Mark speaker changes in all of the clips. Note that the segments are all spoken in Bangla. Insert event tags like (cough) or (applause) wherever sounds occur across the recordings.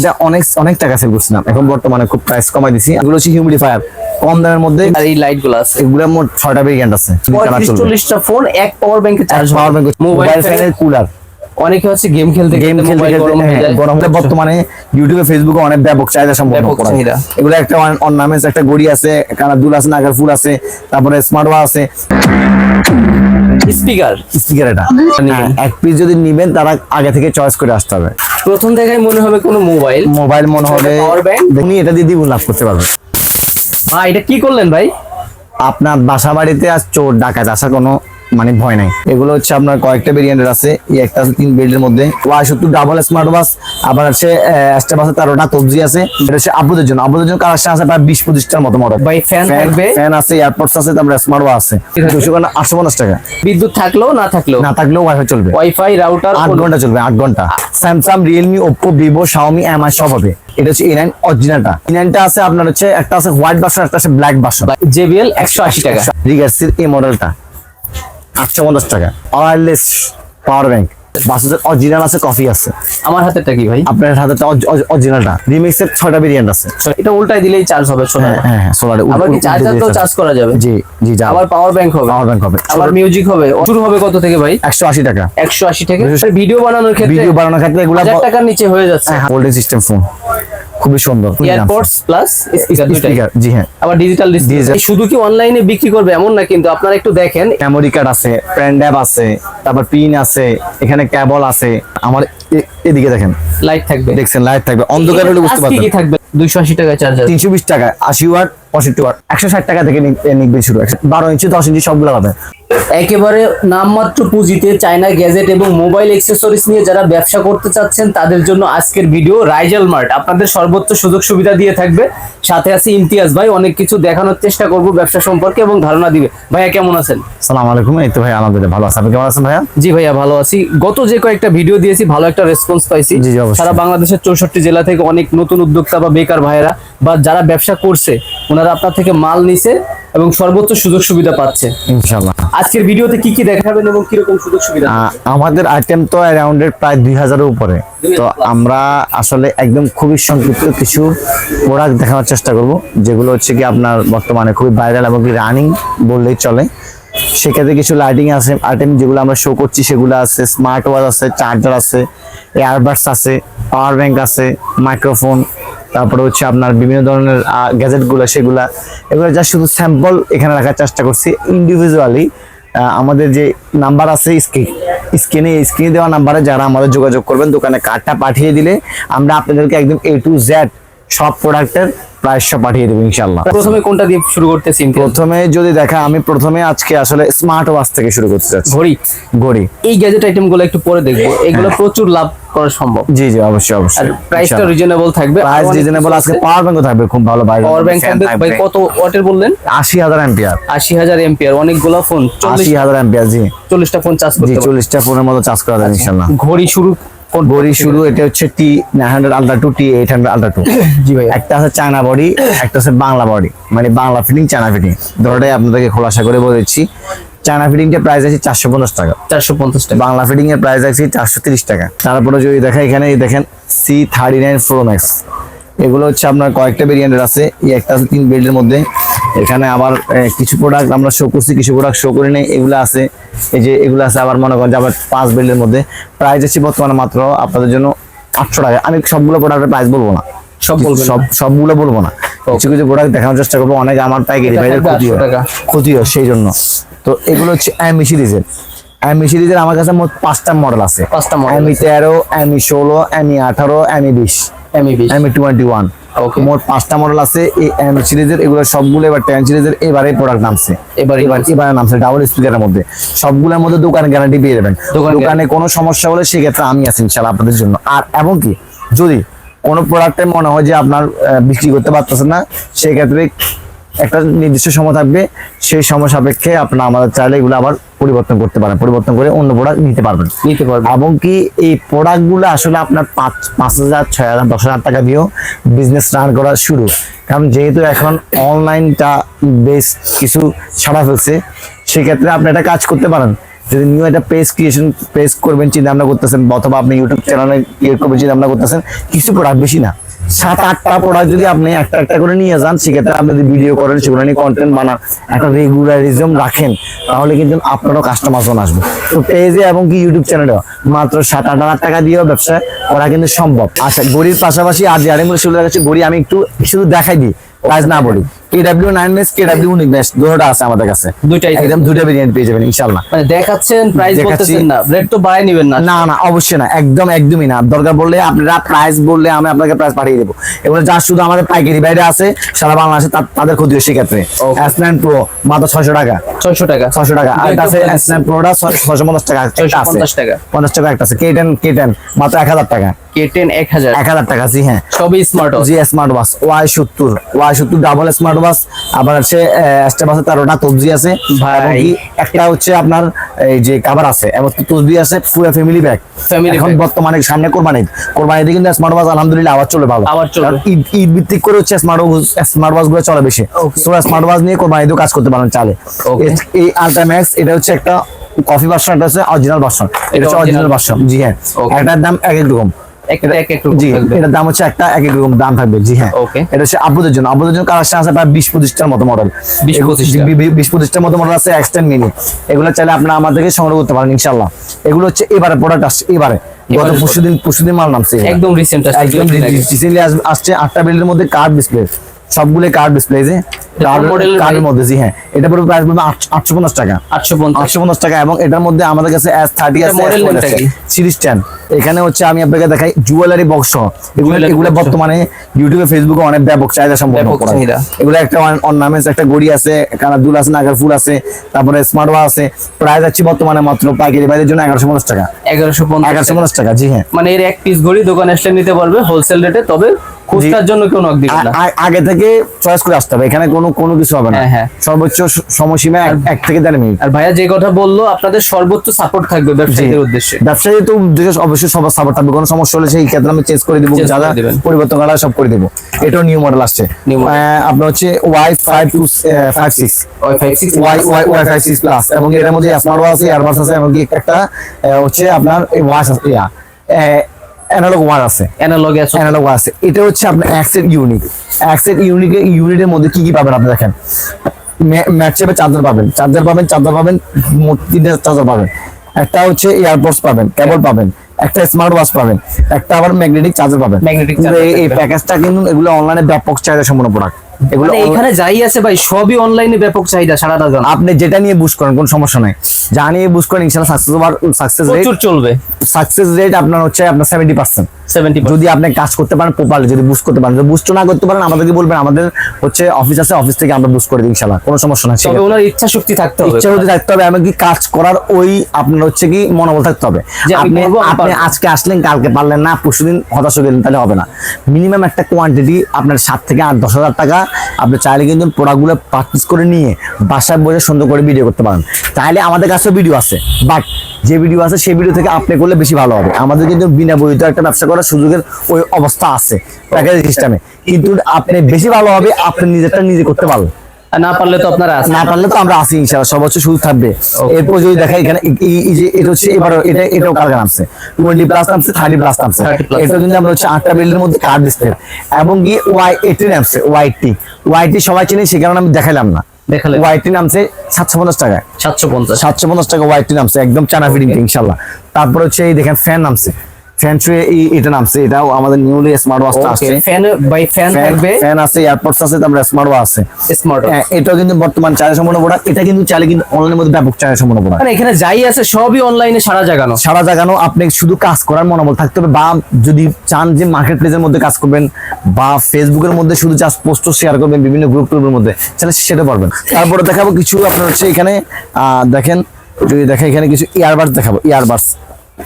Speaker 1: এটা অনেক অনেক টাকা সেল করছিলাম। এখন বর্তমানে খুব প্রাইস কমাই দিছি। এগুলো হচ্ছে হিউমিডিফায়ার কম দামের মধ্যে
Speaker 2: আর এই লাইটগুলো আছে
Speaker 1: মোট ছয়টা ভেরিয়েন্ট আছে।
Speaker 2: চল্লিশটা ফোন এক পাওয়ার ব্যাংকে চার্জ
Speaker 1: পাওয়ার ব্যাংক মোবাইল ফ্যানের কুলার
Speaker 2: অনেকে হচ্ছে গেম খেলতে
Speaker 1: গেম
Speaker 2: খেলতে গরম হয়ে
Speaker 1: হলে বর্তমানে ইউটিউবে ফেসবুকে অনেক ব্যাপক চাহিদা সম্পন্ন করা এগুলো একটা অর্নামেন্টস একটা গড়ি আছে কানা দুল আছে নাগার ফুল আছে তারপরে স্মার্ট ওয়াচ আছে।
Speaker 2: স্পিকার।
Speaker 1: স্পিকার এটা। হ্যাঁ, এক পিস যদি নেবেন তারা আগে থেকে চয়েস করে আসতে হবে।
Speaker 2: প্রথম দেখায় মনে হবে কোনো মোবাইল
Speaker 1: মোবাইল মনে হবে উনি এটা দিয়ে দ্বিগুণ লাভ করতে পারবেন।
Speaker 2: ভাই এটা কি করলেন ভাই?
Speaker 1: আপনার বাসা বাড়িতে আর চোর ডাকাত আসা কোনো মানে ভয় নাই। এগুলো হচ্ছে আপনার কয়েকটা ভেরিয়েন্টের আছে। এই একটা আছে তিন বেল্টের মধ্যে। ওয়াই সত্তর ডাবল স্মার্ট ওয়াচ আবার হচ্ছে এক্সট্রা বাসে তেরোটা কবজি আছে। এটা হচ্ছে আবুদের জন্য। আবুদের জন্য কালেকশন আছে প্রায় বিশ পঁচিশটার মতো মডেল
Speaker 2: ভাই ফ্যান থাকবে?
Speaker 1: ফ্যান আছে এয়ারপোর্টস আছে তারপরে স্মার্ট ওয়াচ আছে। দুশো কারণ আটশো পঞ্চাশ টাকা।
Speaker 2: বিদ্যুৎ থাকলেও না থাকলেও?
Speaker 1: না থাকলেও ওয়াইফাই চলবে।
Speaker 2: ওয়াইফাই রাউটার
Speaker 1: আট ঘণ্টা চলবে আট ঘণ্টা। Samsung Realme Oppo Vivo Xiaomi Mi সব হবে। এটা হচ্ছে এ নাইন অরিজিনালটা এ নাইনটা আছে আপনার হচ্ছে একটা আছে হোয়াইট ভার্সন একটা আছে ব্ল্যাক ভার্সন
Speaker 2: জেবিএল একশো আশি টাকা।
Speaker 1: রিগার্সির এই মডেলটা আটশো পঞ্চাশ টাকা। ওয়্যারলেস পাওয়ার ব্যাংক অরিজিনাল আছে কফি আছে।
Speaker 2: আমার হাতেরটা কি ভাই?
Speaker 1: আপনার হাতে অরিজিনালটা রিমিক্সের ছয়টা ভেরিয়েন্ট আছে।
Speaker 2: এটা উল্টাই দিলেই চার্জ হবে
Speaker 1: হ্যাঁ হ্যাঁ হ্যাঁ সোলারে
Speaker 2: আবার কি চার্জার তো চার্জ করা যাবে?
Speaker 1: জি জি যা
Speaker 2: আবার পাওয়ার ব্যাংক হবে।
Speaker 1: পাওয়ার ব্যাংক হবে।
Speaker 2: আবার মিউজিক হবে। শুরু হবে কত থেকে ভাই?
Speaker 1: একশো আশি টাকা।
Speaker 2: একশো আশি থেকে? ভিডিও বানানোর ক্ষেত্রে
Speaker 1: ভিডিও বানানোর ক্ষেত্রে এগুলো
Speaker 2: টাকার নিচে হয়ে যাচ্ছে।
Speaker 1: সিস্টেম ফোন খুবই সুন্দর
Speaker 2: এয়ারপডস প্লাস স্পিকার
Speaker 1: জি হ্যাঁ।
Speaker 2: আবার ডিজিটাল ডিসপ্লে। শুধু কি অনলাইনে বিক্রি করবে? এমন না কিন্তু আপনারা একটু দেখেন।
Speaker 1: মেমোরি কার্ড আছে ড্রাইভ আছে তারপর পিন আছে এখানে কেবল আছে। আমার এদিকে দেখেন।
Speaker 2: লাইট থাকবে।
Speaker 1: দেখছেন লাইট থাকবে। অন্ধকার হলে বুঝতে
Speaker 2: আজকে কি
Speaker 1: পারবেন।
Speaker 2: থাকবে? দুইশো আশি টাকা চার্জার
Speaker 1: তিনশো বিশ টাকা আশি ওয়াট পঁয়ষট্টি ওয়াট। একশো ষাট টাকা থেকে নি- এ নিবে শুরু। একশো- বারো ইঞ্চি দশ ইঞ্চি সবগুলো পাবেন।
Speaker 2: একেবারে নামমাত্র পুঁজিতে চায়না গ্যাজেট এবং মোবাইল অ্যাক্সেসরিজ নিয়ে যারা ব্যবসা করতে চাচ্ছেন তাদের জন্য আজকের ভিডিও রাইজাল মার্ট আপনাদের সর্বোচ্চ সুযোগ সুবিধা দিয়ে থাকবে। সাথে আছে ইমতিয়াজ ভাই অনেক কিছু দেখানোর চেষ্টা করব ব্যবসা সম্পর্কে এবং ধারণা দিবে। ভাইয়া কেমন আছেন?
Speaker 1: সালাম আলাইকুম। এই তো ভাই আলহামদুলিল্লাহ ভালো আছে। আপনি কেমন আছেন ভাইয়া?
Speaker 2: জি ভাইয়া ভালো আছি। গত যে কয়েকটা ভিডিও দিয়েছি ভালো একটা রেসপন্স পাইছি।
Speaker 1: জি, অবশ্যই।
Speaker 2: সারা বাংলাদেশের চৌষট্টি জেলা থেকে অনেক নতুন উদ্যোক্তা বা বেকার ভাইয়েরা বা যারা ব্যবসা করছে ওনারা আপনার থেকে মাল নিছে এবং সর্বোচ্চ সুযোগ সুবিধা পাচ্ছে। আজকের ভিডিওতে কি কি দেখাবেন এবং কীরকম সুযোগ সুবিধা?
Speaker 1: আমাদের আইটেম তো অ্যারাউন্ডের প্রায় দুই হাজারের উপরে। তো আমরা আসলে একদম খুবই সংক্ষিপ্ত কিছু প্রোডাক্ট দেখানোর চেষ্টা করব যেগুলো হচ্ছে কি আপনার বর্তমানে খুবই ভাইরাল এবং রানিং বললেই চলে। সেক্ষেত্রে কিছু লাইটিং আছে আইটেম যেগুলো আমরা শো করছি সেগুলো আছে স্মার্ট ওয়াচ আছে চার্জার আছে এয়ারবাডস আছে পাওয়ার ব্যাংক আছে মাইক্রোফোন তারপরে হচ্ছে আপনার বিভিন্ন ধরনের গ্যাজেটগুলো সেগুলা। এগুলো যা শুধু স্যাম্পল এখানে রাখার চেষ্টা করছি। ইন্ডিভিজুয়ালি আমাদের যে নাম্বার আছে স্ক্রিন স্ক্রিনে স্ক্রিনে দেওয়া নাম্বারে যারা আমাদের যোগাযোগ করবেন, দোকানে কার্ডটা পাঠিয়ে দিলে আমরা আপনাদেরকে একদম এ টু জেড সব প্রোডাক্টের প্রাইস পাঠিয়ে দেবো ইনশাল্লাহ
Speaker 2: প্রথমে কোনটা দিয়ে শুরু করতেছি ইমতিয়াজ?
Speaker 1: প্রথমে যদি দেখা আমি প্রথমে আজকে আসলে স্মার্ট ওয়াচ থেকে শুরু করতে চাচ্ছি।
Speaker 2: ঘড়ি?
Speaker 1: ঘড়ি।
Speaker 2: এই গ্যাজেট আইটেমগুলো একটু পরে দেখব। এগুলো প্রচুর লাভ করা সম্ভব।
Speaker 1: জি জি অবশ্যই
Speaker 2: আর
Speaker 1: অবশ্যই
Speaker 2: প্রাইসটা রিজনেবল থাকবে।
Speaker 1: প্রাইস রিজনেবল আজকে পাওয়ার ব্যাংকও থাকবে খুব ভালো ভাই
Speaker 2: পাওয়ার ব্যাংক থাকবে। ভাই কত ওয়াটের বললেন?
Speaker 1: আশি হাজার অ্যাম্পিয়ার
Speaker 2: আশি হাজার এমপিআর অনেকগুলো ফোন চল্লিশ
Speaker 1: আশি হাজার অ্যাম্পিয়ার জি।
Speaker 2: চল্লিশটা ফোন চার্জ করতে পারবে।
Speaker 1: চল্লিশটা ফোনের মতো চার্জ করা যাবে ইনশাল্লাহ
Speaker 2: ঘড়ি শুরু
Speaker 1: বডি শুরু এটা হচ্ছে T nine hundred ultra two T eight hundred ultra two
Speaker 2: G ভাই
Speaker 1: একটা আছে চায়না বডি একটা আছে বাংলা বডি মানে বাংলা ফিটিং চায়না ফিটিং ধরোটাই আপনাদেরকে খোলাসা করে বলেছি চায়না ফিটিংটা প্রাইস আছে চারশো পঞ্চাশ টাকা।
Speaker 2: চারশো পঞ্চাশ টাকা।
Speaker 1: বাংলা ফিটিং এর প্রাইস আছে চারশো তিরিশ টাকা। তারপরে যদি দেখা এখানে দেখেন C thirty nine pro max এগুলো হচ্ছে আপনার কয়েকটা ভেরিয়েন্টের আছে। এই একটা আছে তিন বেল্টের মধ্যে। এখানে আবার কিছু প্রোডাক্ট আমরা শো করছি কিছু প্রোডাক্ট শো করি নাই এগুলো আছে। এই যে এগুলো আছে আবার মনে করেন যে আবার পাঁচ বেল্টের মধ্যে। প্রাইস আছে বর্তমানে মাত্র আপনাদের জন্য আটশো টাকা। আমি সবগুলো প্রোডাক্টের প্রাইস বলব না।
Speaker 2: সব
Speaker 1: সব সবগুলো বলব না। কিছু কিছু প্রোডাক্ট দেখানোর চেষ্টা করব। অনেক আমার পাইকারি ক্ষতি
Speaker 2: 800
Speaker 1: হয় ক্ষতি হয় সেই জন্য। তো এগুলো হচ্ছে অ্যামি সিরিজের অ্যামি সিরিজের আমার কাছে মোট পাঁচটা মডেল আছে।
Speaker 2: পাঁচটা model
Speaker 1: অ্যামি তেরো অ্যামি ষোলো অ্যামি আঠারো অ্যামি বিশ।
Speaker 2: এমই
Speaker 1: টোয়েন্টি ওয়ান মোট পাঁচটা মডেল আছে এই সিরিজের এগুলো সবগুলো এবার টেন সিরিজের এবারে প্রোডাক্ট নামছে।
Speaker 2: এবার
Speaker 1: এবার এবারে নামছে ডাবল স্পিকারের মধ্যে। সবগুলোর মধ্যে দোকানে গ্যারান্টি পেয়ে যাবেন।
Speaker 2: দোকানে
Speaker 1: কোনো সমস্যা হলে সেক্ষেত্রে আমি আছি ইনশাল্লাহ আপনাদের জন্য। আর এবং কি যদি কোনো প্রোডাক্টে মনে হয় যে আপনার বিক্রি করতে পারতেছেন না সেক্ষেত্রে একটা নির্দিষ্ট সময় থাকবে সেই সময় সাপেক্ষে আপনার আমাদের চাইলে এগুলো আবার পরিবর্তন করতে পারেন পরিবর্তন করে অন্য প্রোডাক্ট নিতে পারবেন।
Speaker 2: নিতে পারবেন।
Speaker 1: এবং কি এই প্রোডাক্টগুলো আসলে আপনার পাঁচ পাঁচ হাজার ছয় হাজার দশ হাজার টাকা দিয়েও বিজনেস রান করা শুরু। কারণ যেহেতু এখন অনলাইনটা বেশ কিছু ছাড়া ফেলছে সেক্ষেত্রে আপনি একটা কাজ করতে পারেন। যদি নিউ একটা পেজ ক্রিয়েশন পেজ করবেন চিন্তা ভাবনা করতেছেন অথবা আপনি ইউটিউব চ্যানেলে ইয়ে করবেন চিন্তা ভাবনা করতেছেন কিছু প্রোডাক্ট বেশি না। সাত আটটা প্রোডাক্ট যদি আপনি একটা একটা করে নিয়ে যান, সেক্ষেত্রে আপনি যদি ভিডিও করেন, সেগুলো নিয়ে কন্টেন্ট বানান, একটা রেগুলারিজম রাখেন, তাহলে কিন্তু আপনারও কাস্টমার জন আসবে। তো পেজে এবং কি ইউটিউব চ্যানেলে মাত্র সাত আট হাজার টাকা দিয়েও ব্যবসা করা কিন্তু সম্ভব। আচ্ছা গড়ির পাশাপাশি আর যে আরেকগুলো সেগুলো গড়ি আমি একটু শুধু দেখাই দিই কাজ না বলি। K nine mesh K W mesh দুটোটা আছে আমাদের কাছে।
Speaker 2: দুইটাই
Speaker 1: একদম দুটো ভেরিয়েন্ট পেয়ে যাবেন ইনশাল্লাহ
Speaker 2: মানে দেখাচ্ছেন প্রাইস। বলতেছেন না। রেট তো বাড়াই নেবেন না।
Speaker 1: না না অবশ্যই না একদম একদমই না। দরকার বললে আপনারা প্রাইস বললে আমি আপনাকে প্রাইস পাঠিয়ে দেবো। এবার যা শুধু আমাদের পাইকারি বাইরে আছে সারা বাংলাদেশে তাদের ক্ষতি সেক্ষেত্রে।
Speaker 2: Okay.
Speaker 1: এস নাইন প্রো মাত্র ছয়শো টাকা।
Speaker 2: ছয়শো টাকা।
Speaker 1: ছয়শো টাকা। আর আছে এস ছয়শো পঞ্চাশ টাকা। একটা আছে।
Speaker 2: 650 টাকা।
Speaker 1: পঞ্চাশ টাকা একটা আছে। কে টেন মাত্র এক হাজার টাকা।
Speaker 2: কে এক হাজার।
Speaker 1: এক হাজার টাকা জি হ্যাঁ।
Speaker 2: সবই স্মার্ট
Speaker 1: জি স্মার্ট ওয়াচ ওয়াই সত্তর। ওয়াই সত্তর ডাবল স্মার্ট ওয়াচ আবার হচ্ছে স্টেপ আছে তেরোটা তবজি আছে।
Speaker 2: ভাই।
Speaker 1: একটা হচ্ছে আপনার এই যে কাভার আছে। এবং তসবি আছে পুরো ফ্যামিলি ব্যাগ এখন বর্তমানে সামনে কোরবানি কোরবানিতে কিন্তু স্মার্ট ওয়াচ আলহামদুলিল্লাহ আবার চলে ভালো।
Speaker 2: আবার।
Speaker 1: কারণ ঈদ ঈদ ভিত্তিক করে হচ্ছে স্মার্ট স্মার্ট ওয়াচগুলো চলে বেশি. স্মার্ট ওয়াচ নিয়ে কোরবানিতেও কাজ করতে পারেন চালে। এই আলট্রাম্যাক্স এটা হচ্ছে একটা কফি ভার্সন এটা হচ্ছে অরিজিনাল ভার্সন এটা হচ্ছে অরিজিনাল ভার্সন জি হ্যাঁ। দাম এক এক রকম।
Speaker 2: একটা এক এক রকম
Speaker 1: জি
Speaker 2: থাকবে।
Speaker 1: এটার দাম হচ্ছে একটা এক এক রকম দাম থাকবে। জি হ্যাঁ। এটা হচ্ছে আব্বুদের জন্য। আব্বুদের জন্য কালেকশন আছে প্রায় বিশ পঁচিশটার মতো মডেল
Speaker 2: 20 25 টা।
Speaker 1: বিশ পঁচিশটার মতো মডেল আছে এক্সটেন মিনি এগুলো চাইলে আপনারা আমাদেরকে সংগ্রহ করতে পারেন ইনশাল্লাহ এগুলো হচ্ছে এবারে প্রোডাক্ট আসছে এবারে। গত
Speaker 2: এবারে
Speaker 1: পরশুদিন পরশুদিন মাল নামছে
Speaker 2: একদম রিসেন্ট
Speaker 1: একদম রিসেন্টলি আসছে আটটা বিল্ডের মধ্যে কার্ড ডিসপ্লে সবগুলো কার্ড ডিসপ্লে যে কার্ডের মধ্যে জি হ্যাঁ। এটা পুরো প্রাইস পড়বে আটশো পঞ্চাশ টাকা।
Speaker 2: আটশো পঞ্চাশ।
Speaker 1: টাকা এবং এটার মধ্যে আমাদের কাছে এস থার্টি আছে। সিরিজ টেন এখানে হচ্ছে আমি আপনাকে দেখাই জুয়েলারি বক্স এগুলো এগুলো বর্তমানে ইউটিউবে ফেসবুকে অনেক ব্যাপক চাহিদা সম্পন্ন করা। এগুলো একটা অর্নামেন্টস একটা গড়ি আছে কানার দুল আছে নাগার ফুল আছে তারপরে স্মার্ট ওয়াচ আছে। প্রাইস আছে বর্তমানে মাত্র পাইকারি বাইরের জন্য এগারোশো পঞ্চাশ টাকা।
Speaker 2: এগারোশো
Speaker 1: এগারোশো
Speaker 2: পঞ্চাশ
Speaker 1: টাকা। জি হ্যাঁ।
Speaker 2: মানে এর এক পিস ঘড়ি দোকানে আসলে নিতে পারবে হোলসেল রেটে তবে খুচরার জন্য কেউ নক দিবে না।
Speaker 1: আগে থেকে চয়েস করে আসতে হবে। এখানে কোনো কোনো কিছু হবে না।
Speaker 2: হ্যাঁ, হ্যাঁ।
Speaker 1: সর্বোচ্চ সময়সীমা এক- থেকে দেড় মিনিট।
Speaker 2: আর ভাইয়া যে কথা বলল আপনাদের সর্বোচ্চ সাপোর্ট থাকবে ব্যবসায়ীদের উদ্দেশ্যে।
Speaker 1: ব্যবসায়ী তো উদ্দেশ্য অবশ্যই সবার সাপোর্ট থাকবে। কোনো সমস্যা হলে সেই ক্ষেত্রে আমি চেঞ্জ করে দিব যা যা পরিবর্তন করা সব করে দিব। এটাও নিউ মডেল আসছে। আপনার হচ্ছে Y five two five six Y Y Y five six plus এবং এটার মধ্যে স্মার্ট ওয়াচ আছে এয়ারবাস আছে এবং একটা হচ্ছে আপনার ওয়াচ আছে। অ্যানালগ ওয়ার আছে।
Speaker 2: অ্যানালগ আছে
Speaker 1: অ্যানালগ আছে। এটা হচ্ছে আপনার অ্যাক্সেট ইউনিট অ্যাক্সেট ইউনিট ইউনিটের মধ্যে কি কি পাবেন আপনি দেখেন? ম্যাটশেপে চার্জার পাবেন। চার্জার পাবেন চার্জার পাবেন মোট তিনটে চার্জার পাবেন। একটা হচ্ছে এয়ারপোর্টস পাবেন কেবল পাবেন একটা স্মার্ট ওয়াচ পাবেন একটা আবার ম্যাগনেটিক চার্জার পাবেন।
Speaker 2: ম্যাগনেটিক
Speaker 1: এই- প্যাকেজটা কিন্তু এগুলো অনলাইনে ব্যাপক চাহিদা সম্পন্ন প্রোডাক্ট এগুলো
Speaker 2: মানে এখানে যাই আছে ভাই সবই অনলাইনে ব্যাপক চাহিদা সারা রাজন
Speaker 1: আপনি যেটা নিয়ে বুঝ করেন কোনো সমস্যা নাই। যা নিয়ে বুঝ করেন ইনশাল্লাহ সাকসেস হওয়ার সাকসেস রেট
Speaker 2: প্রচুর চলবে।
Speaker 1: সাকসেস রেট আপনার হচ্ছে আপনার সেভেন্টি পার্সেন্ট
Speaker 2: সেভেন্টি
Speaker 1: যদি আপনি কাজ করতে পারেন প্রপারলি যদি বুস্ট করতে পারেন। বুস্ট না করতে পারেন আমাদেরকে বলবেন আমাদের হচ্ছে অফিস আছে অফিস থেকে আমরা বুস্ট করে দিই ইনশাল্লাহ কোনো সমস্যা নাই
Speaker 2: তবে ওনার ইচ্ছা শক্তি থাকতে হবে।
Speaker 1: ইচ্ছা হতে থাকতে হবে এমনকি কাজ করার ওই আপনার হচ্ছে কি মনোবল থাকতে হবে। আপনি আপনি আজকে আসলেন কালকে পারলেন না পরশু দিন হতাশ হয়ে গেলেন তাহলে হবে না। মিনিমাম একটা কোয়ান্টিটি আপনার সাত থেকে আট দশ হাজার টাকা আপনি চাইলে কিন্তু প্রোডাক্টগুলো পারচেস করে নিয়ে বাসায় বসে সুন্দর করে ভিডিও করতে পারেন। তাহলে আমাদের কাছেও ভিডিও আছে বাট যে ভিডিও আছে সেই ভিডিও থেকে আপনি করলে বেশি ভালো হবে। আমাদের কিন্তু বিনা বইতে একটা ব্যবসা করার সুযোগের ওই অবস্থা আছে প্যাকেজ সিস্টেমে কিন্তু আপনি বেশি ভালো হবে আপনি নিজেরটা নিজে করতে পারবেন
Speaker 2: না পারলে তো আপনারা
Speaker 1: না পারলে তো আমরা ইনশাআল্লাহ সব বছর শুরু থাকবে। এরপর যদি দেখা এখানে এই- যে এটা হচ্ছে এবার এটা এটাও কার নামছে টোয়েন্টি প্লাস নামছে থার্টি প্লাস নামছে।
Speaker 2: 30
Speaker 1: এটা কিন্তু আমরা হচ্ছে আটটা বিল্ডের মধ্যে কার্ড ডিসপ্লে এবং কি ওয়াই এইটি নামছে ওয়াই টি ওয়াই টি সবাই চিনি সে কারণে আমি দেখাইলাম না।
Speaker 2: দেখালে।
Speaker 1: ওয়াইটি নামছে সাতশো পঞ্চাশ টাকা।
Speaker 2: সাতশো পঞ্চাশ।
Speaker 1: সাতশো পঞ্চাশ টাকা ওয়াইটি নামছে একদম চানা ফিটিং ইনশাল্লাহ। তারপর হচ্ছে এই দেখেন ফ্যান নামছে। এটা নামছে এটাও আমাদের নিউলি স্মার্ট ওয়াচটা আসছে।
Speaker 2: ফ্যান বাই ফ্যান
Speaker 1: ফ্যান
Speaker 2: থাকবে।
Speaker 1: ফ্যান আছে এয়ারপোর্টস আছে তারপরে স্মার্ট ওয়াচ আছে।
Speaker 2: স্মার্ট
Speaker 1: হ্যাঁ, এটাও কিন্তু বর্তমান চাহিদা সম্পন্ন প্রোডাক্ট এটা কিন্তু চাইলে কিন্তু অনলাইনের মধ্যে ব্যাপক চাহিদা সম্পন্ন প্রোডাক্ট
Speaker 2: মানে এখানে যাই আছে সবই অনলাইনে সারা জাগানো।
Speaker 1: সারা জাগানো আপনি শুধু কাজ করার মনোবল থাকতে হবে বা যদি চান যে মার্কেট প্লেসের মধ্যে কাজ করবেন বা ফেসবুকের মধ্যে শুধু জাস্ট পোস্ট শেয়ার করবেন বিভিন্ন গ্রুপ টুপের মধ্যে তাহলে সেটা পারবেন। তারপরে দেখাবো কিছু আপনার হচ্ছে এখানে আহ, দেখেন যদি দেখেন এখানে কিছু ইয়ারবাডস দেখাবো ইয়ারবাডস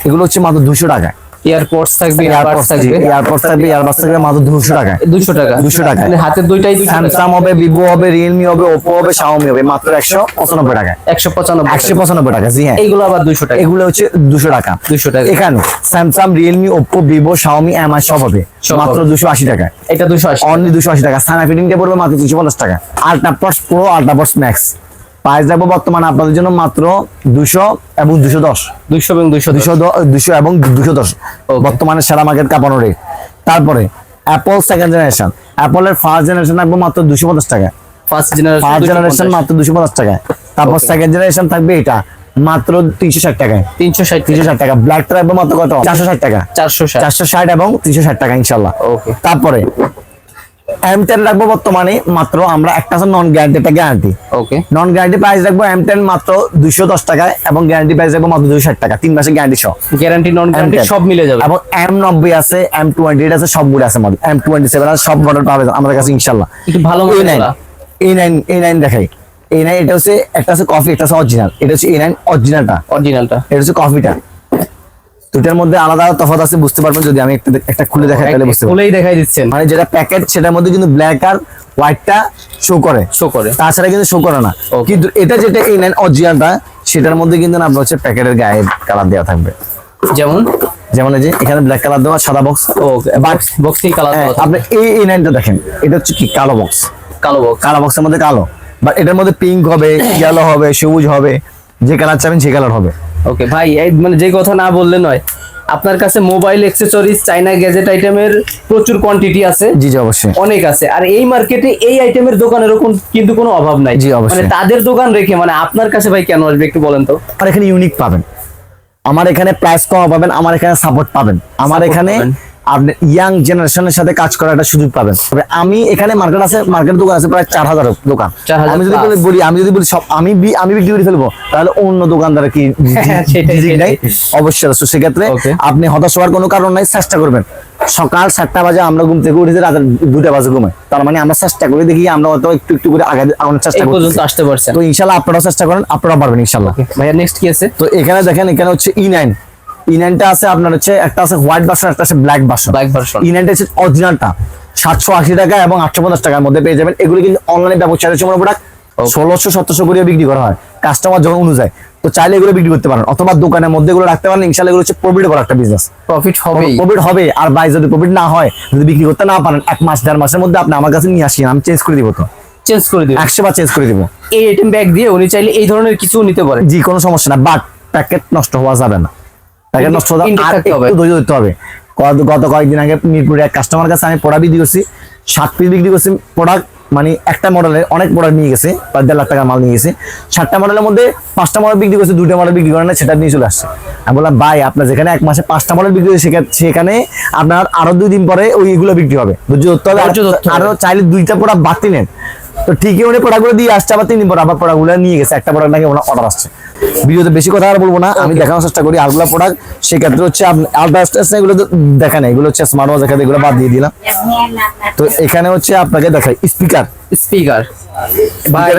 Speaker 1: এগুলো হচ্ছে মাত্র দুশো টাকা
Speaker 2: থাকবে থাকবে
Speaker 1: থাকবে। থাকবে মাত্র দুশো টাকা
Speaker 2: দুশো টাকা।
Speaker 1: 200 টাকা।
Speaker 2: মানে হাতের দুইটাই দুশো
Speaker 1: স্যামসাং হবে ভিভো হবে রিয়েলমি হবে ওপো হবে শাওমি হবে মাত্র একশো পঁচানব্বই টাকা
Speaker 2: একশো পঁচানব্বই
Speaker 1: একশো পঁচানব্বই টাকা জি হ্যাঁ।
Speaker 2: এইগুলো আবার দুশো টাকা।
Speaker 1: এগুলো হচ্ছে দুশো টাকা।
Speaker 2: 200 টাকা।
Speaker 1: এখানে Samsung Realme Oppo Vivo Xiaomi Mi সব হবে। মাত্র
Speaker 2: হবে।
Speaker 1: দুশো আশি টাকা
Speaker 2: এটা দুশো আশি
Speaker 1: অনলি দুশো আশি টাকা। সানা ফিটিংটা পড়বে মাত্র দুশো পঞ্চাশ টাকা। Ultra pro ultra max price রাখব বর্তমানে আপনাদের জন্য মাত্র দুশো এবং দুশো দশ।
Speaker 2: দুইশো এবং দুইশো
Speaker 1: দুশো। দুশো এবং দুশো দশ। বর্তমানে সেরা মার্কেট কাঁপানো রেট তারপরে অ্যাপল সেকেন্ড জেনারেশন অ্যাপলের ফার্স্ট জেনারেশন রাখব মাত্র দুশো পঞ্চাশ টাকা
Speaker 2: ফার্স্ট জেনারেশন
Speaker 1: ফার্স্ট জেনারেশন মাত্র দুশো পঞ্চাশ টাকায়। তারপর সেকেন্ড জেনারেশন থাকবে এটা মাত্র তিনশো ষাট টাকায়।
Speaker 2: তিনশো ষাট
Speaker 1: তিনশো ষাট টাকা। ব্ল্যাকটা রাখব মাত্র কত? চারশো ষাট টাকা।
Speaker 2: চারশো
Speaker 1: চারশো ষাট এবং তিনশো ষাট টাকা ইনশাল্লাহ।
Speaker 2: ওকে
Speaker 1: তারপরে এম টেন রাখব বর্তমানে মাত্র আমরা একটা আছে নন গ্যারান্টি একটা guarantee
Speaker 2: okay
Speaker 1: non guarantee price রাখব এম টেন মাত্র দুশো দশ টাকায় এবং গ্যারান্টি প্রাইস রাখব মাত্র ষাট টাকা। তিন মাসের গ্যারান্টি সহ।
Speaker 2: গ্যারান্টি নন গ্যারান্টি সব মিলে যাবে।
Speaker 1: এবং এম নব্বই আছে এম টোয়েন্টি এইট আছে সবগুলো আছে মডেল এম টোয়েন্টি সেভেন আছে সব মডেল পাবে আমাদের কাছে ইনশাল্লাহ
Speaker 2: একটু ভালো
Speaker 1: A nine A nine A nine দেখাই। এ নাইন এটা হচ্ছে একটা হচ্ছে কফি একটা হচ্ছে অরিজিনাল এটা হচ্ছে এ নাইন অরিজিনালটা
Speaker 2: অরিজিনালটা
Speaker 1: এটা হচ্ছে কফিটা দুটার মধ্যে আলাদা আলাদা তফাৎ আছে বুঝতে পারবেন। যদি আমি একটা একটা খুলে দেখাই তাহলে বুঝতে পারবেন।
Speaker 2: খুলেই দেখাই দিচ্ছেন।
Speaker 1: মানে যেটা প্যাকেট সেটার মধ্যে কিন্তু ব্ল্যাক আর হোয়াইটটা শো করে।
Speaker 2: শো করে।
Speaker 1: তাছাড়া কিন্তু শো করে না. কিন্তু এটা যেটা এই নাইন অরিজিনালটা সেটার মধ্যে কিন্তু না আপনার হচ্ছে প্যাকেটের গায়ে কালার দেওয়া থাকবে।
Speaker 2: যেমন?
Speaker 1: যেমন এই যে এখানে ব্ল্যাক কালার দেওয়া সাদা box
Speaker 2: okay box boxing colour
Speaker 1: আপনি এই এই নাইনটা দেখেন। এটা হচ্ছে কি কালো বক্স
Speaker 2: কালো বক্স
Speaker 1: কালো বক্সের মধ্যে কালো। বাট এটার মধ্যে পিঙ্ক হবে ইয়েলো হবে সবুজ হবে যে কালার চাবেন সেই কালার হবে।
Speaker 2: ওকে ভাই এই মানে যে কথা না বললে নয়। আপনার কাছে মোবাইল অ্যাক্সেসরিজ চাইনা গ্যাজেট আইটেমের প্রচুর কোয়ান্টিটি আছে।
Speaker 1: জি জি অবশ্যই।
Speaker 2: অনেক আছে। আর এই মার্কেটে এই আইটেমের দোকান এরকম কিন্তু কোনো অভাব নাই।
Speaker 1: জি, অবশ্যই।
Speaker 2: মানে তাদের দোকান রেখে মানে আপনার কাছে ভাই কেন আসবে একটু বলেন তো?
Speaker 1: আর এখানে ইউনিক পাবেন। আমার এখানে প্রাইস কম পাবেন আমার এখানে সাপোর্ট পাবেন। আমার এখানে ইয়াং জেনারেশনের সাথে কাজ করার একটা সুযোগ পাবেন। তবে আমি এখানে মার্কেট আছে মার্কেট দোকান আছে প্রায় চার হাজার দোকান। আমি যদি বলি- আমি যদি বলি সব আমি আমি বিক্রি করে ফেলব তাহলে অন্য দোকানদার কি (laughs) নাই? অবশ্যই আছে। সেক্ষেত্রে আপনি হতাশ হওয়ার কোনো কারণ নাই চেষ্টা করবেন। সকাল সাতটা বাজে আমরা ঘুম থেকে উঠেছি রাত দুটা বাজে ঘুমাই তার মানে আমরা চেষ্টা করি দেখি আমরা হয়তো একটু একটু করে আগে আগানোর চেষ্টা
Speaker 2: পর্যন্ত আসতে পারছেন।
Speaker 1: তো ইনশাল্লাহ আপনারাও চেষ্টা করেন আপনারাও পারবেন ইনশাল্লাহ।
Speaker 2: ভাইয়া নেক্সট কি আছে?
Speaker 1: তো এখানে দেখেন এখানে হচ্ছে ই নাইন ই আছে আপনার হচ্ছে একটা আছে হোয়াইট একটা আছে ব্ল্যাক
Speaker 2: ব্ল্যাক
Speaker 1: হচ্ছে অরিজিনালটা সাতশো আশি টাকা এবং আটশো পঞ্চাশ টাকার মধ্যে পেয়ে যাবেন। এগুলো কিন্তু অনলাইনে ব্যবসা প্রোডাক্ট ষোলোশো সতেরোশো করে বিক্রি করা হয়। কাস্টমার যখন অনুযায়ী। তো চাইলে এগুলো বিক্রি করতে পারেন। অথবা দোকানের মধ্যে এগুলো রাখতে পারেন। ইনশাল্লাহ এগুলো হচ্ছে প্রফিটেবল একটা বিজনেস
Speaker 2: প্রফিট হবেই।
Speaker 1: প্রফিট হবে। আর বাই যদি প্রফিট না হয় যদি বিক্রি করতে না পারেন এক মাস দেড় মাসের মধ্যে আপনি আমার কাছে নিয়ে আসিয়ে আমি চেঞ্জ করে দিব তো।
Speaker 2: চেঞ্জ করে দিবেন
Speaker 1: একশো বার চেঞ্জ করে দিব।
Speaker 2: এই আইটেম ব্যাগ দিয়ে উনি চাইলে এই ধরনের কিছু নিতে পারে।
Speaker 1: জি কোনো সমস্যা না। বাট প্যাকেট নষ্ট হওয়া যাবে না। প্যাকেট নষ্ট আর একটু ধৈর্য ধরতে হবে। গত কয়েকদিন আগে মিরপুরে এক কাস্টমার কাছে আমি প্রোডাক্ট বিক্রি করছি সাত পিস বিক্রি করছি প্রোডাক্ট মানে একটা মডেলের অনেক প্রোডাক্ট নিয়ে গেছে প্রায় দেড় লাখ টাকার মাল নিয়ে গেছে। সাতটা মডেলের মধ্যে পাঁচটা মডেল বিক্রি করছে দুটো মডেল বিক্রি করে না সেটা নিয়ে চলে আসছে। আমি বললাম ভাই আপনার যেখানে এক মাসে পাঁচটা মডেল বিক্রি হয়েছে সেখা- সেখানে আপনার আরও দুই দিন পরে ওইগুলো বিক্রি হবে। ধৈর্য ধরতে হবে আর- চাইলে দুইটা প্রোডাক্ট বাড়তি নেন তো ঠিকই উনি প্রোডাক্টগুলো দিয়ে আসছে আবার তিন দিন পর আবার প্রোডাক্টগুলো নিয়ে গেছে একটা প্রোডাক্ট নাকি ওনার অর্ডার আসছে। ভিডিওতে বেশি কথা আর বলব না আমি দেখানোর চেষ্টা করি আরগুলো প্রোডাক্ট সেক্ষেত্রে হচ্ছে এগুলো দেখা নেই এগুলো হচ্ছে স্মার্ট ওয়াচ দেখা এগুলো বাদ দিয়ে দিলাম। তো এখানে হচ্ছে আপনাকে দেখাই স্পিকার
Speaker 2: স্পিকার ভাই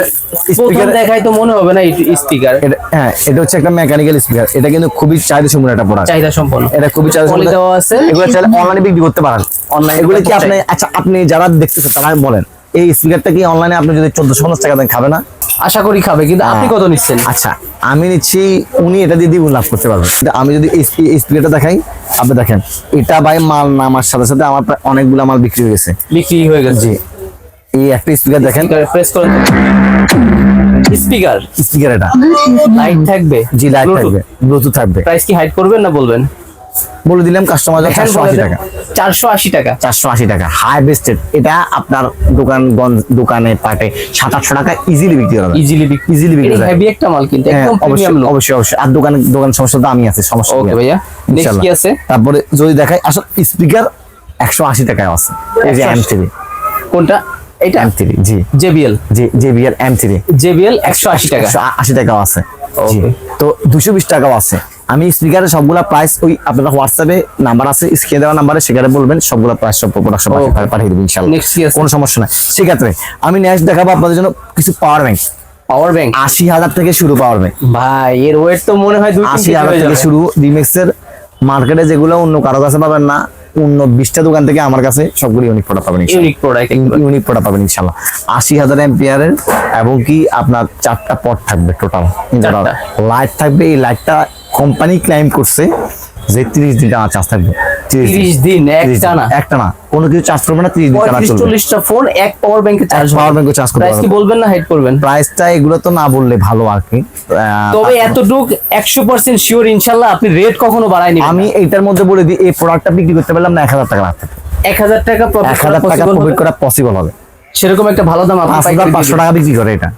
Speaker 1: Speaker-
Speaker 2: দেখাই তো মনে হবে না স্পিকার
Speaker 1: এটা হ্যাঁ এটা হচ্ছে একটা মেকানিক্যাল স্পিকার এটা কিন্তু খুবই চাহিদা একটা প্রোডাক্ট
Speaker 2: চাহিদা সম্পন্ন।
Speaker 1: এটা খুবই চাহিদা
Speaker 2: Quality দেওয়া আছে।
Speaker 1: এগুলো চাইলে অনলাইনে বিক্রি করতে পারেন।
Speaker 2: Online
Speaker 1: এগুলো কি আপনি আচ্ছা আপনি যারা দেখতেছেন তারা বলেন। এই স্পিকারটা কি অনলাইনে আপনি যদি চোদ্দশো পঞ্চাশ টাকা দেন খাবে না?
Speaker 2: আশা করি খাবে কিন্তু আপনি কত নিচ্ছেন?
Speaker 1: আচ্ছা আমি নিচ্ছি উনি এটা দিয়ে দ্বিগুণ লাভ করতে পারবেন। কিন্তু আমি যদি এই স্পিকারটা দেখাই আপনি দেখেন এটা ভাই মাল নামার সাথে সাথে আমার প্রায় অনেকগুলো মাল বিক্রি হয়ে গেছে।
Speaker 2: বিক্রি হয়ে গেছে।
Speaker 1: জি। এই একটা স্পিকার দেখেন।
Speaker 2: প্রেস করেন। স্পিকার
Speaker 1: স্পিকার এটা।
Speaker 2: লাইট থাকবে?
Speaker 1: জি লাইট থাকবে ব্লুটুথ থাকবে।
Speaker 2: প্রাইস কি হাইড করবেন না বলবেন?
Speaker 1: বলে দিলাম কাস্টমার চারশো আশি টাকা।
Speaker 2: চারশো আশি টাকা।
Speaker 1: চারশো আশি টাকা। হাই বেস্টেড এটা আপনার দোকান দোকানে পাটে সাত আটশো টাকা ইজিলি বিক্রি হবে
Speaker 2: ইজিলি
Speaker 1: Easily বিক্রি হয়।
Speaker 2: হেভি একটা মাল কিন্তু
Speaker 1: হ্যাঁ,
Speaker 2: একদম প্রিমিয়াম
Speaker 1: অবশ্যই অবশ্যই অবশ্যই। আর দোকান দোকান সমস্যা তো আমি আছে সমস্যা
Speaker 2: ওকে ভাইয়া নেক্সট কি আছে?
Speaker 1: তারপরে যদি দেখাই আসলে স্পিকার একশো আশি টাকায় আছে। এই যে এম থ্রি
Speaker 2: কোনটা? এটা?
Speaker 1: এম থ্রি জি।
Speaker 2: জেবিএল
Speaker 1: জি জেবিআর এম থ্রি
Speaker 2: জেবিএল একশো আশি টাকা।
Speaker 1: আশি টাকাও আছে। তো দুশো বিশ টাকাও আছে। আমি স্পিকারের সবগুলা প্রাইস ওই আপনার হোয়াটসঅ্যাপে নাম্বার আছে স্ক্রিনে দেওয়া নাম্বারে সেখানে বলবেন সবগুলা প্রাইস সব প্রোডাকশন
Speaker 2: Okay.
Speaker 1: পাঠিয়ে দেবো ইনশাল্লাহ
Speaker 2: Next কি
Speaker 1: কোনো সমস্যা নাই। সেক্ষেত্রে আমি নেক্সট দেখাবো আপনাদের জন্য কিছু পাওয়ার ব্যাংক
Speaker 2: পাওয়ার ব্যাংক
Speaker 1: আশি হাজার থেকে শুরু পাওয়ার ব্যাংক
Speaker 2: ভাই এর ওয়েট তো মনে হয়
Speaker 1: আশি হাজার থেকে শুরু রিমেক্সের মার্কেটে যেগুলো অন্য কারও কাছে পাবেন না অন্য বিশটা দোকান থেকে আমার কাছে সবগুলো ইউনিক প্রোডাক্ট পাবেন
Speaker 2: ইউনিক প্রোডাক্ট
Speaker 1: ইউনিক প্রোডাক্ট পাবেন ইনশাল্লাহ আশি হাজার এম্পিয়ারের এবং কি আপনার চারটা পট থাকবে টোটাল। লাইট থাকবে এই লাইটটা কোম্পানি ক্লাইম করছে যে তিরিশ দিন টানা চার্জ থাকবে।
Speaker 2: তিরিশ দিন। এক
Speaker 1: 30
Speaker 2: টানা।
Speaker 1: একটা না কোনো কিছু চার্জ করবে না তিরিশ দিন টানা চলবে।
Speaker 2: চল্লিশটা ফোন এক পাওয়ার ব্যাংকে চার্জ
Speaker 1: power bank এ charge
Speaker 2: প্রাইস কি বলবেন না হাইড করবেন?
Speaker 1: প্রাইসটা এগুলো তো না বললে ভালো আর কি।
Speaker 2: তবে এতটুক একশো পার্সেন্ট শিওর ইনশাল্লাহ আপনি রেট কখনো বাড়ায়নি
Speaker 1: আমি এইটার মধ্যে বলে দিই এই প্রোডাক্টটা বিক্রি করতে পারলাম না এক হাজার টাকা
Speaker 2: এক হাজার টাকা
Speaker 1: এক হাজার টাকা প্রফিট করা পসিবল হবে।
Speaker 2: সেরকম একটা ভালো দাম
Speaker 1: পাঁচ হাজার পাঁচশো টাকা বিক্রি করে এটা।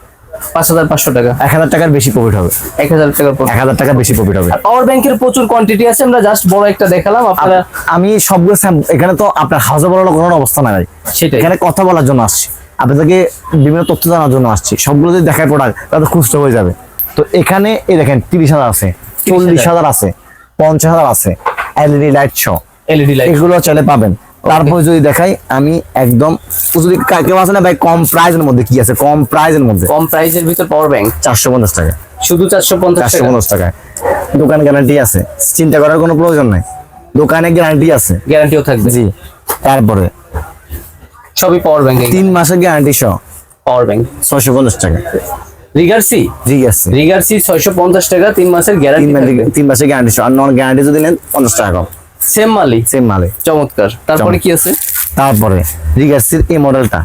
Speaker 2: পাঁচ হাজার পাঁচশো টাকা।
Speaker 1: এক হাজার টাকার বেশি প্রফিট হবে।
Speaker 2: এক হাজার টাকার
Speaker 1: এক হাজার টাকার বেশি প্রফিট হবে।
Speaker 2: পাওয়ার ব্যাংকের প্রচুর কোয়ান্টিটি আছে আমরা জাস্ট বড় একটা দেখালাম আপনারা
Speaker 1: আমি সবগুলো এখানে তো আপনার হাজার বলার কোনো অবস্থা নাই
Speaker 2: সেটাই।
Speaker 1: এখানে কথা বলার জন্য আসছি। আপনাদেরকে বিভিন্ন তথ্য জানার জন্য আসছি। সবগুলো যদি দেখায় প্রোডাক্ট তাহলে খুচরো হয়ে যাবে। তো এখানে এই দেখেন তিরিশ হাজার আছে চল্লিশ হাজার আছে পঞ্চাশ হাজার আছে এলইডি লাইট ছ
Speaker 2: এলইডি লাইট
Speaker 1: এগুলো চলে পাবেন। তারপর যদি দেখাই আমি একদম যদি কেউ আছে না ভাই কম প্রাইজের মধ্যে কি আছে? কম প্রাইজের মধ্যে।
Speaker 2: কম প্রাইসের ভিতর পাওয়ার ব্যাংক
Speaker 1: চারশো পঞ্চাশ টাকা।
Speaker 2: শুধু চারশো পঞ্চাশ
Speaker 1: চারশো
Speaker 2: টাকা
Speaker 1: পঞ্চাশ টাকায় দোকান গ্যারান্টি আছে। চিন্তা করার কোনো প্রয়োজন নাই। দোকানে গ্যারান্টি আছে।
Speaker 2: গ্যারান্টিও থাকবে।
Speaker 1: জি। তারপরে?
Speaker 2: সবই পাওয়ার ব্যাংক
Speaker 1: তিন মাসের গ্যারান্টি সহ।
Speaker 2: পাওয়ার ব্যাংক
Speaker 1: ছয়শো পঞ্চাশ টাকা।
Speaker 2: রিগার্সি
Speaker 1: আছে
Speaker 2: রিগার্সি ছয়শো পঞ্চাশ টাকা তিন মাসের গ্যারান্টি
Speaker 1: তিন মাসের গ্যারান্টি সহ। আর নন গ্যারান্টি যদি নেন পঞ্চাশ টাকা কম।
Speaker 2: সেম মালি
Speaker 1: সেম মালি
Speaker 2: চমৎকার। তারপরে কি আছে?
Speaker 1: তারপরে রিগার্সির এই মডেলটা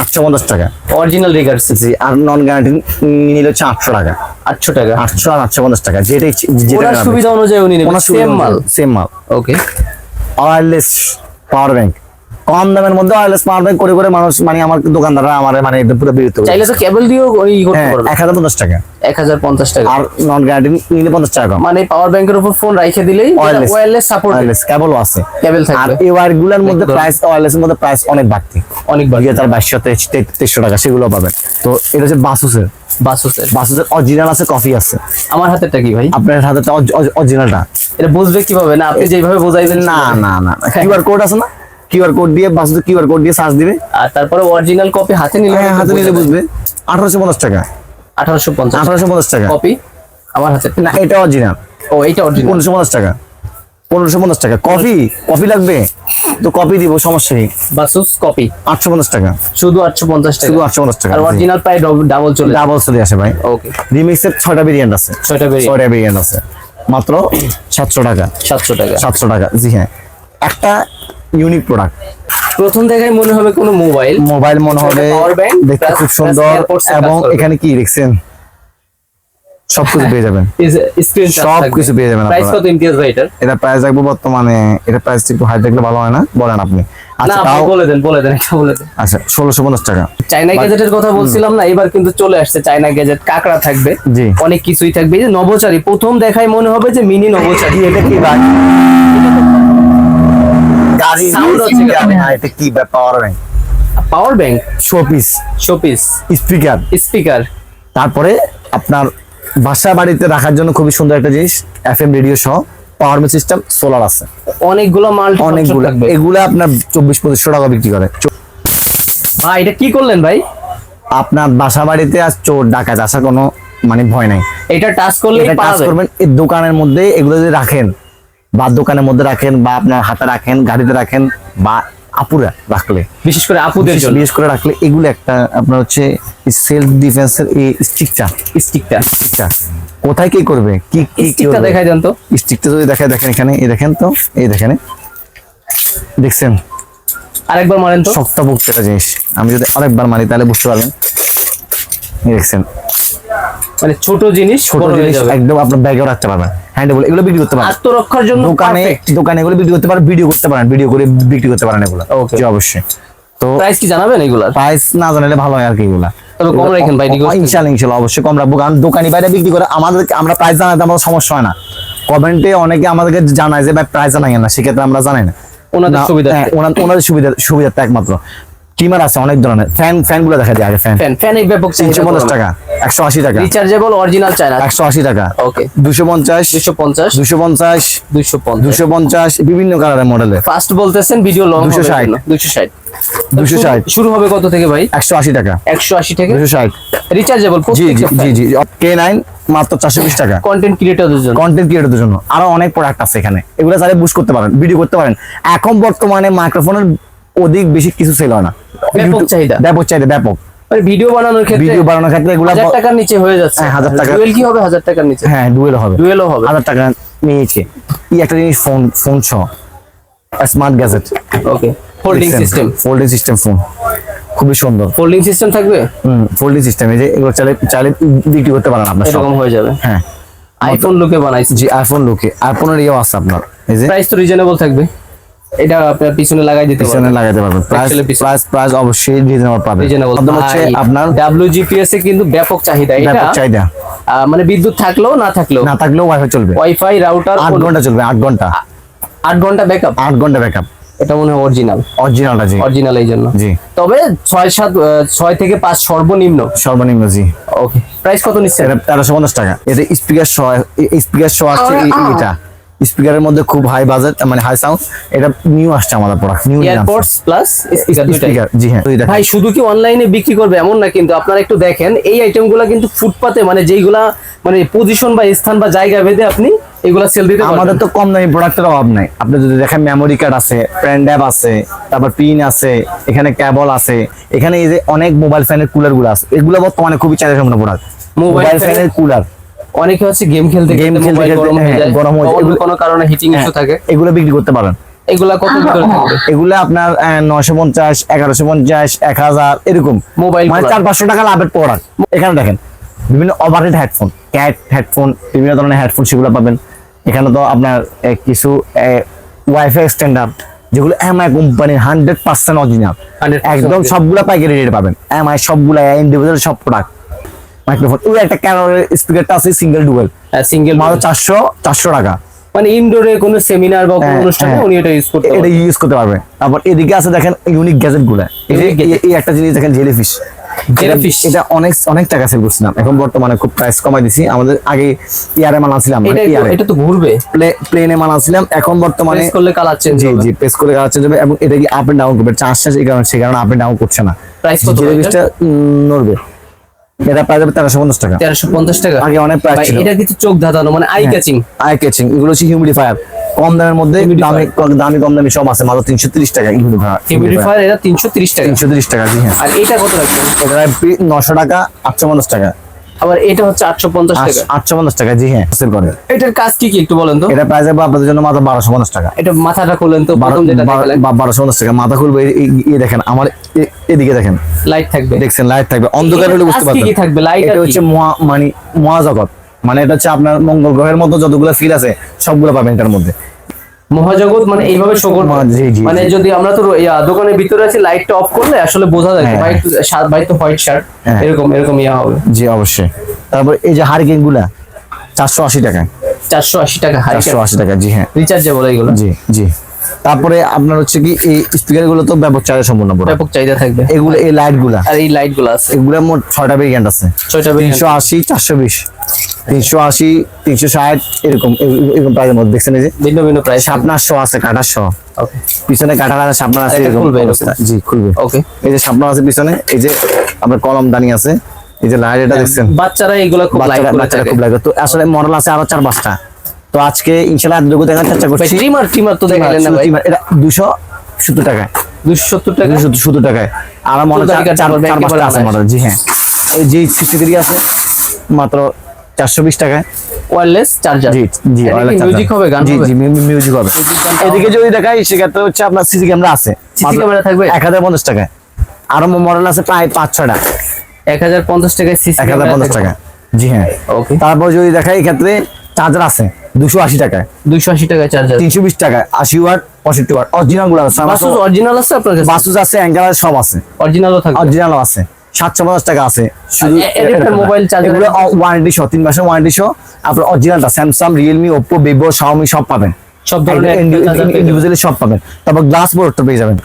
Speaker 1: আটশো পঞ্চাশ টাকা।
Speaker 2: অরিজিনাল রিগার্সি
Speaker 1: জি আর নন গ্যারান্টি নিলে হচ্ছে আটশো টাকা।
Speaker 2: আটশো টাকা?
Speaker 1: আটশো আর আটশো পঞ্চাশ টাকা যেটা যেটা
Speaker 2: সুবিধা অনুযায়ী উনি নেবেন সেম মাল?
Speaker 1: সেম মাল।
Speaker 2: ওকে
Speaker 1: ওয়্যারলেস পাওয়ার ব্যাংক কম দামের মধ্যে ওয়্যারলেস পাওয়ার ব্যাংক করে করে মানুষ মানে আমার দোকানদাররা আমার মানে পুরো বিরক্ত করে।
Speaker 2: চাইলে তো কেবল দিয়েও ই করতে
Speaker 1: হ্যাঁ
Speaker 2: পারবে।
Speaker 1: এক হাজার পঞ্চাশ টাকা।
Speaker 2: এক হাজার পঞ্চাশ টাকা।
Speaker 1: আর নন গ্যারান্টি নিলে পঞ্চাশ টাকা
Speaker 2: মানে পাওয়ার ব্যাংকের উপর ফোন রাইখে দিলেই. ওয়্যারলেস সাপোর্ট
Speaker 1: ওয়্যারলেস কেবলও আছে।
Speaker 2: কেবল
Speaker 1: থাকে
Speaker 2: আর
Speaker 1: এই ওয়্যারগুলোর মধ্যে। প্রাইস ওয়্যারলেসের মধ্যে প্রাইস অনেক বাড়তি।
Speaker 2: অনেক
Speaker 1: হাজার বাইশশো তেইশশো টাকা সেগুলো পাবেন। তো এটা হচ্ছে বাসুসের
Speaker 2: বাসুসের
Speaker 1: বাসুসের অরিজিনাল আছে কফি আছে।
Speaker 2: আমার হাতেরটা কি ভাই?
Speaker 1: আপনার হাতে অরিজিনালটা
Speaker 2: এটা বুঝবে কীভাবে? না আপনি যেভাবে বোঝাইবেন
Speaker 1: না না না কিউআর কোড আছে না? কিউআর কোড দিয়ে বাসুসের কিউআর কোড দিয়ে সার্চ দিবে।
Speaker 2: আর তারপরে অরিজিনাল কপি হাতে নিলে
Speaker 1: হ্যাঁ হাতে নিলে বুঝবে। আঠারোশো পঞ্চাশ টাকা।
Speaker 2: আঠারোশো পঞ্চাশ।
Speaker 1: আঠারোশো পঞ্চাশ টাকা।
Speaker 2: কপি আমার হাতে
Speaker 1: না এটা অরিজিনাল
Speaker 2: ও এইটা অরিজিনাল
Speaker 1: পনেরোশো পঞ্চাশ টাকা। পনেরোশো পঞ্চাশ টাকা। কফি কফি লাগবে? তো কপি দিব সমস্যা নেই।
Speaker 2: বাসুস কপি
Speaker 1: আটশো পঞ্চাশ টাকা।
Speaker 2: শুধু আটশো পঞ্চাশ টাকা।
Speaker 1: শুধু আটশো পঞ্চাশ টাকা।
Speaker 2: আর অরিজিনাল প্রায় ডাবল চলে
Speaker 1: ডাবল চলে আসে ভাই।
Speaker 2: ওকে
Speaker 1: রিমিক্সের ছয়টা ভেরিয়েন্ট আছে।
Speaker 2: ছয়টা
Speaker 1: ছয়টা ভেরিয়েন্ট আছে। মাত্র সাতশো টাকা।
Speaker 2: সাতশো টাকা।
Speaker 1: সাতশো টাকা। জি হ্যাঁ। একটা ইউনিক প্রোডাক্ট
Speaker 2: প্রথম দেখায় মনে হবে কোনো মোবাইল
Speaker 1: মোবাইল মনে হবে দেখতে খুব সুন্দর এবং এখানে কি দেখছেন? সবকিছু পেয়ে যাবেন।
Speaker 2: স্ক্রিন
Speaker 1: সব কিছু পেয়ে যাবেন
Speaker 2: প্রাইস কত ইমতিয়াজ ভাই এটার?
Speaker 1: এটা প্রাইস রাখব বর্তমানে এটা প্রাইস একটু হাই দেখলে ভালো হয় না বলেন আপনি। আচ্ছা তাও
Speaker 2: বলে দেন বলে দেন এটা বলে দেন।
Speaker 1: আচ্ছা টাকা।
Speaker 2: চাইনা গ্যাজেটের কথা বলছিলাম না এবার কিন্তু চলে আসছে চাইনা গ্যাজেট কাকড়া থাকবে।
Speaker 1: জি।
Speaker 2: অনেক কিছুই থাকবে। এই যে নবচারী প্রথম দেখায় মনে হবে যে মিনি নবচারী
Speaker 1: এটা কি ভাই? গাড়ি
Speaker 2: Sound হচ্ছে?
Speaker 1: হ্যাঁ এটা কি power bank
Speaker 2: power bank
Speaker 1: showpiece
Speaker 2: showpiece
Speaker 1: speaker
Speaker 2: speaker
Speaker 1: তারপরে আপনার বাসা বাড়িতে রাখার জন্য খুবই সুন্দর একটা জিনিস এফএম রেডিও সহ পাওয়ার সিস্টেম সোলার আছে।
Speaker 2: অনেকগুলো মাল
Speaker 1: অনেকগুলো। এগুলো আপনার চব্বিশ পঁচিশশো টাকা বিক্রি করে।
Speaker 2: ভাই এটা কি করলেন ভাই?
Speaker 1: আপনার বাসা বাড়িতে আর চোর ডাকাত আসার কোনো মানে ভয় নাই।
Speaker 2: এটা টাচ করলে
Speaker 1: কাজ করবেন এই দোকানের মধ্যে এগুলো যদি রাখেন বা দোকানের মধ্যে রাখেন বা আপনার হাতে রাখেন গাড়িতে রাখেন বা আপুরা রাখলে।
Speaker 2: বিশেষ করে আপুদের জন্য।
Speaker 1: বিশেষ করে রাখলে এগুলো একটা আপনার হচ্ছে সেলফ ডিফেন্সের এই স্টিকটা
Speaker 2: স্টিকটা
Speaker 1: স্টিকটা কোথায় কি করবে? কি কি
Speaker 2: স্টিকটা? দেখাই দেন তো।
Speaker 1: স্টিকটা যদি দেখায় দেখেন এখানে এই দেখেন তো এই দেখেন। দেখছেন?
Speaker 2: আরেকবার মারেন তো।
Speaker 1: শক্ত ভুক্ত একটা জিনিস। আমি যদি আরেকবার মারি তাহলে বুঝতে পারবেন দেখছেন।
Speaker 2: মানে ছোট জিনিস
Speaker 1: ছোট জিনিস একদম আপনার ব্যাগেও রাখতে পারবেন। হ্যান্ডেবল এগুলো বিক্রি করতে পারেন।
Speaker 2: আত্মরক্ষার জন্য
Speaker 1: দোকানে দোকানে এগুলো বিক্রি করতে পারেন ভিডিও করতে পারেন ভিডিও করে বিক্রি করতে পারেন এগুলো. জি অবশ্যই। তো
Speaker 2: প্রাইস কি জানাবেন এগুলার?
Speaker 1: প্রাইস না জানালে ভালো হয় আর কি এগুলা।
Speaker 2: তবে কম রাখেন ভাই, request করি।
Speaker 1: ইনশাল্লাহ ইনশাল্লাহ অবশ্যই কম রাখব। কারণ দোকানি বাইরে বিক্রি করে আমাদের আমরা প্রাইস জানাতে আমাদের সমস্যা হয় না। কমেন্টে অনেকে আমাদেরকে জানায় যে ভাই প্রাইস জানাই না। সেক্ষেত্রে আমরা জানাই না।
Speaker 2: ওনাদের সুবিধার্থে।
Speaker 1: হ্যাঁ, ওনাদের সুবিধা সুবিধাটা একমাত্র। টিমার আছে অনেক ধরনের। ফ্যান ফ্যানগুলো দেখা যায় আগে ফ্যান।
Speaker 2: ফ্যান ফ্যান এই ব্যাপক
Speaker 1: তিনশো পঞ্চাশ টাকা একশো আশি টাকা।
Speaker 2: Rechargeable original China.
Speaker 1: একশো আশি টাকা।
Speaker 2: ওকে
Speaker 1: দুশো পঞ্চাশ
Speaker 2: দুশো পঞ্চাশ।
Speaker 1: দুশো পঞ্চাশ
Speaker 2: দুশো পঞ্চাশ।
Speaker 1: দুশো পঞ্চাশ বিভিন্ন কালারের মডেলের।
Speaker 2: ফার্স্ট বলতেছেন ভিডিও লং
Speaker 1: 260
Speaker 2: দুশো ষাট।
Speaker 1: 260
Speaker 2: শুরু হবে কত থেকে ভাই?
Speaker 1: একশো আশি টাকা।
Speaker 2: একশো আশি থেকে?
Speaker 1: দুশো ষাট।
Speaker 2: রিচার্জেবল
Speaker 1: জি জি জি জি। কে নাইন মাত্র চারশো বিশ টাকা।
Speaker 2: কন্টেন্ট ক্রিয়েটরদের জন্য।
Speaker 1: কন্টেন্ট ক্রিয়েটরদের জন্য। আরও অনেক প্রোডাক্ট আছে এখানে। এগুলো চাইলে বুস্ট করতে পারেন ভিডিও করতে পারেন। এখন বর্তমানে মাইক্রোফোনের অধিক বেশি কিছু সেল হয় না।
Speaker 2: ব্যাপক চাহিদা।
Speaker 1: ব্যাপক চাহিদা ব্যাপক।
Speaker 2: মানে ভিডিও বানানোর ক্ষেত্রে
Speaker 1: ভিডিও বানানোর ক্ষেত্রে এগুলো
Speaker 2: হাজার টাকার নিচে হয়ে যাচ্ছে।
Speaker 1: হ্যাঁ, টাকা।
Speaker 2: ডুয়েল কি হবে? হাজার টাকার নিচে?
Speaker 1: হ্যাঁ ডুয়েল হবে।
Speaker 2: ডুয়েলও হবে।
Speaker 1: টাকা এই একটা জিনিস phone phone smart gadget
Speaker 2: okay folding system
Speaker 1: folding system phone খুবই সুন্দর।
Speaker 2: ফোল্ডিং সিস্টেম থাকবে?
Speaker 1: হুম ফোল্ডিং সিস্টেম এই যে এগুলো চাইলে বিক্রি করতে পারেন আপনার
Speaker 2: এরকম হয়ে যাবে।
Speaker 1: হ্যাঁ।
Speaker 2: আইফোন লুকে বানাইছে।
Speaker 1: জি আইফোন লুকে আইফোনের ইয়েও আছে আপনার। এই যে
Speaker 2: প্রাইস তো রিজনেবল থাকবে। এটা আপনার পিছনে লাগাই দিতে
Speaker 1: পিছনে লাগাইতে পারবেন। প্রাইস প্রাইস অবশ্যই রিজনেবল পাবেন।
Speaker 2: রিজনেবল
Speaker 1: হচ্ছে আপনার
Speaker 2: ডাব্লিউজিপিএস এ কিন্তু ব্যাপক চাহিদা। এটা
Speaker 1: ব্যাপক চাহিদা।
Speaker 2: মানে বিদ্যুৎ থাকলেও না থাকলেও।
Speaker 1: না থাকলেও ওয়াইফাই চলবে।
Speaker 2: ওয়াইফাই রাউটার
Speaker 1: আট ঘণ্টা চলবে আট ঘণ্টা।
Speaker 2: আট ঘণ্টা ব্যাকআপ
Speaker 1: আট ঘণ্টা ব্যাকআপ
Speaker 2: এটা মনে হয় অরিজিনাল
Speaker 1: অরিজিনালটা জি।
Speaker 2: অরিজিনাল এই জন্য।
Speaker 1: জি।
Speaker 2: তবে ছয় সাত আহ, ছয় থেকে পাঁচ সর্বনিম্ন।
Speaker 1: সর্বনিম্ন জি।
Speaker 2: ওকে প্রাইস কত নিচ্ছে
Speaker 1: এটা তেরোশো পঞ্চাশ টাকা। এটা স্পিকার সহ স্পিকার সহ আসছে এই- এই- এটা স্পিকারের মধ্যে খুব হাই বাজেট মানে হাই সাউন্ড এটা নিউ আসছে আমাদের product new
Speaker 2: AirPods plus speaker
Speaker 1: speaker জি হ্যাঁ
Speaker 2: ভাই শুধু কি অনলাইনে বিক্রি করবে? এমন না কিন্তু আপনারা একটু দেখেন এই আইটেমগুলো কিন্তু ফুটপাতে মানে যেইগুলা মানে পজিশন বা স্থান বা জায়গা ভেদে আপনি এগুলা সেল দিতে
Speaker 1: আমাদের তো কম দামি প্রোডাক্টের অভাব নাই। আপনি যদি দেখেন মেমোরি কার্ড আছে পেন ড্রাইভ আছে তারপর পিন আছে এখানে কেবল আছে এখানে এই যে অনেক মোবাইল ফ্যানের কুলারগুলো আছে এগুলো বর্তমানে খুবই চাহিদা সম্পন্ন প্রোডাক্ট মোবাইল ফ্যানের কুলার
Speaker 2: অনেকে হচ্ছে গেম খেলতে গেম
Speaker 1: খেলতে খেলতে,
Speaker 2: গরম হয়ে
Speaker 1: হ্যাঁ,
Speaker 2: যায়।
Speaker 1: গরম হয়ে যায়।
Speaker 2: কোনো কারণে হিটিং ইস্যু থাকে।
Speaker 1: এগুলো বিক্রি করতে পারেন।
Speaker 2: এগুলা কত ভিতরে থাকবে
Speaker 1: এগুলো আপনার নয়শো পঞ্চাশ এগারোশো পঞ্চাশ এক হাজার এরকম।
Speaker 2: মোবাইল
Speaker 1: মানে
Speaker 2: product।
Speaker 1: চার পাঁচশো টাকা লাভের প্রোডাক্ট এখানে দেখেন বিভিন্ন ওভারহেড হেডফোন ক্যাট হেডফোন বিভিন্ন ধরনের হেডফোন সেগুলো পাবেন। এখানে তো আপনার কিছু ওয়াইফাই এক্সটেন্ডার যেগুলো এমআই কোম্পানির হান্ড্রেড পার্সেন্ট অরিজিনাল
Speaker 2: 100%
Speaker 1: একদম। সবগুলা পাইকারি রেট পাবেন। এমআই সবগুলা ইন্ডিভিজুয়াল সব প্রোডাক্ট মাইক্রোফোন ওই একটা ক্যামেরার স্পিকারটা আছে সিঙ্গেল ডুয়েল
Speaker 2: সিঙ্গেল
Speaker 1: মাত্র চারশো চারশো টাকা।
Speaker 2: মানে ইনডোরে কোনো সেমিনার বা কোনো
Speaker 1: হ্যাঁ,
Speaker 2: অনুষ্ঠানে
Speaker 1: হ্যাঁ।
Speaker 2: উনি এটা ইউজ করতে
Speaker 1: এটা ইউজ করতে পারবে। তারপর এদিকে আছে দেখেন ইউনিক গ্যাজেটগুলা। এই একটা জিনিস দেখেন জেলিফিশ
Speaker 2: Jellyfish।
Speaker 1: এটা অনেক অনেক টাকা সেল করছিলাম। এখন বর্তমানে খুব প্রাইস কমাই দিছি। আমাদের আগে ইয়ারে মাল আনছিলাম
Speaker 2: এটা
Speaker 1: ইয়ারে
Speaker 2: এটা তো ঘুরবে।
Speaker 1: প্লেনে মাল আনছিলাম। এখন বর্তমানে
Speaker 2: প্রেস করলে কালার চেঞ্জ
Speaker 1: জি জি প্রেস করে যাচ্ছে যাবে এবং এটা কি আপ এন্ড ডাউন করবে? চার্জ চার্জ এই কারণে সেই কারণে আপ এন্ড ডাউন করছে না।
Speaker 2: Price কত
Speaker 1: জেলিফিশটা নড়বে। এটা প্রায় যাবে তেরোশো পঞ্চাশ টাকা।
Speaker 2: তেরোশো পঞ্চাশ টাকা।
Speaker 1: আগে অনেক প্রাইস ছিল।
Speaker 2: এটা কিছু চোখ ধাঁধানো মানে আই ক্যাচিং
Speaker 1: আই ক্যাচিং এগুলো হচ্ছে হিউমিডিফায়ার কম দামের মধ্যে দামি দামি কম দামি সব আছে। মাত্র তিনশো তিরিশ টাকা হিউমিডিফায়ার
Speaker 2: হিউমিডিফায়ার এটা তিনশো তিরিশ টাকা।
Speaker 1: তিনশো তিরিশ টাকা জি হ্যাঁ।
Speaker 2: আর এটা কত রাখবেন?
Speaker 1: এটা নশো টাকা আটশো পঞ্চাশ টাকা।
Speaker 2: আবার এটা হচ্ছে আটশো পঞ্চাশ টাকা।
Speaker 1: আটশো পঞ্চাশ টাকা জি হ্যাঁ সেল করে।
Speaker 2: এটার কাজ কি কি একটু বলেন তো?
Speaker 1: এটা প্রাইস হবে আপনাদের জন্য মাত্র বারোশো পঞ্চাশ টাকা।
Speaker 2: এটা মাথাটা খুলেন তো প্রথম যেটা দেখালেন।
Speaker 1: বা- বারোশো পঞ্চাশ টাকা মাথা খুলবে এই- দেখেন আমার এদিকে দেখেন।
Speaker 2: লাইট থাকবে।
Speaker 1: দেখছেন লাইট থাকবে অন্ধকার হলে বুঝতে
Speaker 2: আজকে কি
Speaker 1: পারবেন।
Speaker 2: থাকবে? আর
Speaker 1: এটা হচ্ছে মহা- মানে মহাজগৎ মানে এটা হচ্ছে আপনার মঙ্গল গ্রহের মতো যতগুলো ফিল আছে সবগুলো পাবেন এটার মধ্যে।
Speaker 2: মহাজগৎ মানে এইভাবে শো করবে মানে যদি আমরা তো দোকানের ভিতরে আছি লাইটটা অফ করলে আসলে বোঝা যায়
Speaker 1: হোয়াইট
Speaker 2: ভাই তো হোয়াইট শার্ট। এরকম এরকম ইয়া হবে।
Speaker 1: জি অবশ্যই। তারপর এই যে হারিকেনগুলা চারশো আশি টাকা।
Speaker 2: চারশো আশি টাকা
Speaker 1: চারশো আশি টাকা জি হ্যাঁ।
Speaker 2: রিচার্জেবল এইগুলো
Speaker 1: জি জি। তারপরে আপনার হচ্ছে কি এই স্পিকারগুলো তো ব্যাপক চার্জে সম্পূর্ণ
Speaker 2: ব্যাপক চাহিদা থাকবে।
Speaker 1: এগুলো এই লাইটগুলা।
Speaker 2: আর এই লাইটগুলো আছে।
Speaker 1: এগুলো মোট ছয়টা ভেরিয়েন্ট আছে।
Speaker 2: ছয়টা
Speaker 1: তিনশো আশি চারশো বিশ। তিনশো আশি তিনশো ষাট এরকম এরকম প্রাইজের মধ্যে দেখছেন এই যে?
Speaker 2: ভিন্ন ভিন্ন প্রাইস
Speaker 1: শো আছে কাটার শো পিছনে কাটার আছে সাপনার আছে এরকম জি খুলবে।
Speaker 2: ওকে
Speaker 1: এই যে সাপনার আছে পিছনে এই যে আপনার কলম দানি আছে এই যে লাইট এটা দেখছেন?
Speaker 2: বাচ্চারা এগুলো খুব লাইক
Speaker 1: বাচ্চারা খুব লাগে তো আসলে মডেল আছে আরও চার পাঁচটা। তো আজকে ইনশাল্লাহ এতটুকু দেখার চেষ্টা করছি।
Speaker 2: ট্রিমার ট্রিমার তো দেখালেন না ভাই।
Speaker 1: এটা দুশো সত্তর টাকায়।
Speaker 2: দুশো সত্তর টাকা
Speaker 1: দুশো সত্তর টাকায়। আর মনে হয় চার- চার পাঁচটা আছে
Speaker 2: আনায়।
Speaker 1: মডেল জি হ্যাঁ। এই যে সিক্সটি থ্রি আছে মাত্র চারশো বিশ টাকায়।
Speaker 2: ওয়্যারলেস চার্জার
Speaker 1: জি জি
Speaker 2: মিউজিক হবে গান
Speaker 1: জি
Speaker 2: হবে?
Speaker 1: জি মিউজিক হবে। এদিকে যদি দেখাই সেক্ষেত্রে হচ্ছে আপনার সিসি ক্যামেরা আছে।
Speaker 2: CC ক্যামেরা থাকবে?
Speaker 1: এক হাজার পঞ্চাশ টাকায়। আরও মডেল আছে প্রায় পাঁচ ছয়টা
Speaker 2: এক হাজার পঞ্চাশ টাকায় সিসি
Speaker 1: এক হাজার পঞ্চাশ টাকা জি হ্যাঁ।
Speaker 2: ওকে
Speaker 1: তারপর যদি দেখাই এক্ষেত্রে চার্জার আছে। দুশো আশি টাকায়।
Speaker 2: দুইশো আশি টাকায় চার্জার
Speaker 1: তিনশো বিশ টাকায় আশি ওয়াট পঁয়ষট্টি ওয়াট অরিজিনালগুলো আছে
Speaker 2: বাসুস অরিজিনাল আছে আপনার কাছে?
Speaker 1: বাসুস আছে অ্যাঙ্গেল সব আছে।
Speaker 2: অরিজিনালও থাকবে।
Speaker 1: অরিজিনালও আছে। সাতশো পঞ্চাশ টাকা আছে। শুধু এগুলো ওয়ারেন্টি সহ তিন মাসের ওয়ারেন্টি সহ আপনার অরিজিনালটা Samsung Realme Oppo Vivo Xiaomi সব পাবেন।
Speaker 2: সব ধরনের।
Speaker 1: ইন্ডিভিজুয়ালি সব পাবেন। তারপর গ্লাস বোর্ডটা পেয়ে যাবেন।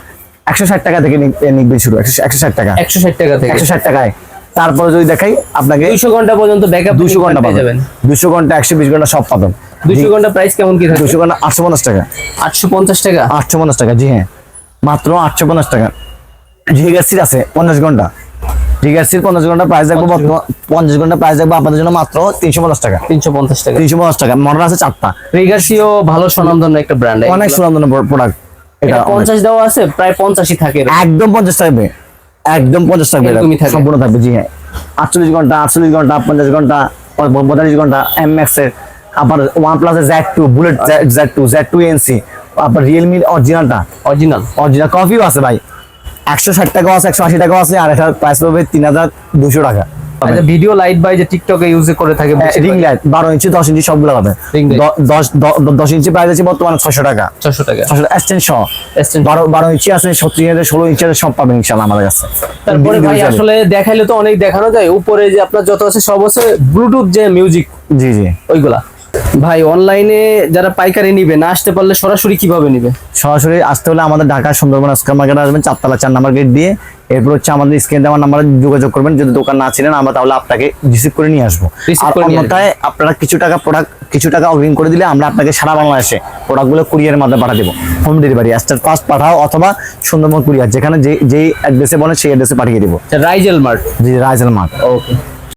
Speaker 1: একশো ষাট টাকা থেকে নিকবেন শুরু একশো একশো ষাট টাকা।
Speaker 2: একশো ষাট টাকা থেকে।
Speaker 1: একশো ষাট টাকায়। তারপরে যদি দেখাই আপনাকে
Speaker 2: দুইশো ঘণ্টা পর্যন্ত ব্যাকআপ
Speaker 1: দুশো
Speaker 2: ঘণ্টা
Speaker 1: পাবেন। দুশো ঘণ্টা একশো বিশ ঘণ্টা সব পাবেন।
Speaker 2: দুইশো ঘণ্টা প্রাইস কেমন কি থাকবে
Speaker 1: দুশো ঘণ্টা আটশো পঞ্চাশ টাকা।
Speaker 2: আটশো পঞ্চাশ টাকা?
Speaker 1: আটশো পঞ্চাশ টাকা জি হ্যাঁ। মাত্র টাকা। জিগার্সির আছে ঘণ্টা। ঘণ্টা প্রাইস ঘণ্টা প্রাইস আপনাদের জন্য মাত্র টাকা।
Speaker 2: তিনশো পঞ্চাশ টাকা।
Speaker 1: তিনশো পঞ্চাশ টাকা। মডেল আছে চারটা।
Speaker 2: ভালো একটা ব্র্যান্ড
Speaker 1: অনেক সুন্দর প্রোডাক্ট এটা অনেক।
Speaker 2: পঞ্চাশ দেওয়া আছে প্রায় পঞ্চাশই থাকে
Speaker 1: একদম পঞ্চাশ থাকবে। একদম পঞ্চাশ থাকবে এটা।
Speaker 2: থাকবে।
Speaker 1: সম্পূর্ণ থাকবে জি হ্যাঁ। আটচল্লিশ ঘণ্টা আটচল্লিশ ঘণ্টা পঞ্চাশ ঘণ্টা পঁয়তাল্লিশ ঘণ্টা এম এক্সের আবার OnePlus Z two bullet Z two Z two NC আপনার রিয়েলমির অরিজিনালটা
Speaker 2: অরিজিনাল
Speaker 1: অরিজিনাল কপিও আছে ভাই। একশো ষাট টাকাও আছে একশো আশি টাকাও আছে আর এটার প্রাইস পড়বে তিন হাজার দুশো টাকা।
Speaker 2: ভিডিও লাইট বাই যে টিকটকে ইউজ করে থাকে
Speaker 1: রিং লাইট বারো ইঞ্চি দশ ইঞ্চি সবগুলো পাবে। দশ ইঞ্চি প্রাইস আছে বর্তমানে ছশো টাকা।
Speaker 2: ছশো টাকা।
Speaker 1: ছশো এক্সটেন্ড সহ। বারো বারো ইঞ্চি আছে সত্তর ইঞ্চি ষোলো ইঞ্চি সব পাবেন ইনশাল্লাহ আমাদের কাছে।
Speaker 2: তারপরে ভাই আসলে দেখাইলে তো অনেক দেখানো যায় উপরে যে আপনার যত আছে সব আছে ব্লুটুথ যে মিউজিক
Speaker 1: জি জি।
Speaker 2: ওইগুলা। ভাই অনলাইনে যারা পাইকারি নিবে না আসতে পারলে সরাসরি কীভাবে নিবে?
Speaker 1: সরাসরি আসতে হলে আমাদের ঢাকা সুন্দরবন স্কয়ার মার্কেটে আসবেন চারতলা চার নাম্বার গেট দিয়ে। এরপর হচ্ছে আমাদের স্ক্রিন দেওয়ার নাম্বারে যোগাযোগ করবেন যদি দোকান না ছিলেন আমরা তাহলে আপনাকে রিসিভ করে নিয়ে আসব। আর অন্যথায় আপনারা কিছু টাকা প্রোডাক্ট কিছু টাকা অগ্রিম করে দিলে আমরা আপনাকে সারা বাংলাদেশে প্রোডাক্টগুলো কুরিয়ারের মাধ্যমে পাঠিয়ে দেবো। Home delivery Steadfast Pathao অথবা সুন্দরবন কুরিয়ার যেখানে যে যেই অ্যাড্রেসে বলেন সেই অ্যাড্রেসে পাঠিয়ে দেবো।
Speaker 2: রাইজেল মার্ট।
Speaker 1: জি রাইজেল মার্ট।
Speaker 2: ওকে